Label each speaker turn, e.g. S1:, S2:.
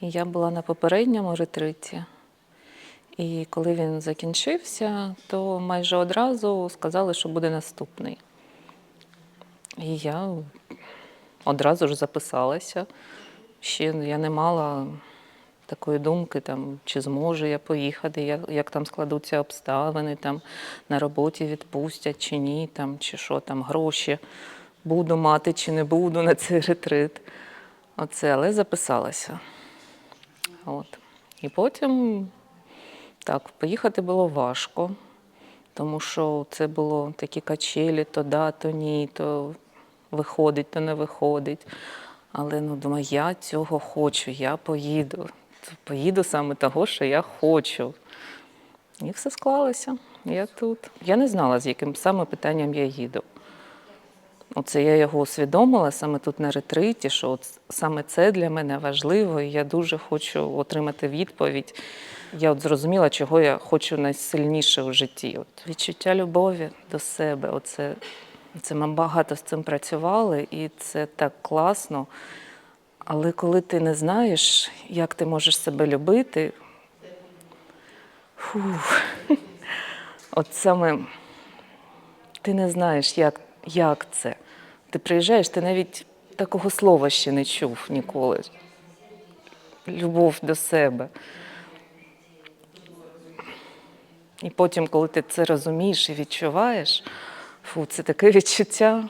S1: Я була на попередньому ретриті. І коли він закінчився, то майже одразу сказали, що буде наступний. І я одразу ж записалася. Ще я не мала такої думки, там, чи зможу я поїхати, як, як там складуться обставини, там, на роботі відпустять чи ні, там, чи що там, гроші буду мати чи не буду на цей ретрит. Оце, але записалася. От. І потім так, поїхати було важко, тому що це було такі качелі, то да, то ні, то виходить, то не виходить. Але ну, думаю, я цього хочу, я поїду. Поїду саме того, що я хочу. І все склалося. Я тут. Я не знала, з яким саме питанням я їду. Оце я його усвідомила саме тут на ретриті, що от саме це для мене важливо, і я дуже хочу отримати відповідь. Я от зрозуміла, чого я хочу найсильніше у житті. От відчуття любові до себе. Оце, це ми багато з цим працювали, і це так класно. Але коли ти не знаєш, як ти можеш себе любити, фух, от саме ти не знаєш, як, як це. Ти приїжджаєш, ти навіть такого слова ще не чув ніколи. Любов до себе. І потім, коли ти це розумієш і відчуваєш, фу, це таке відчуття.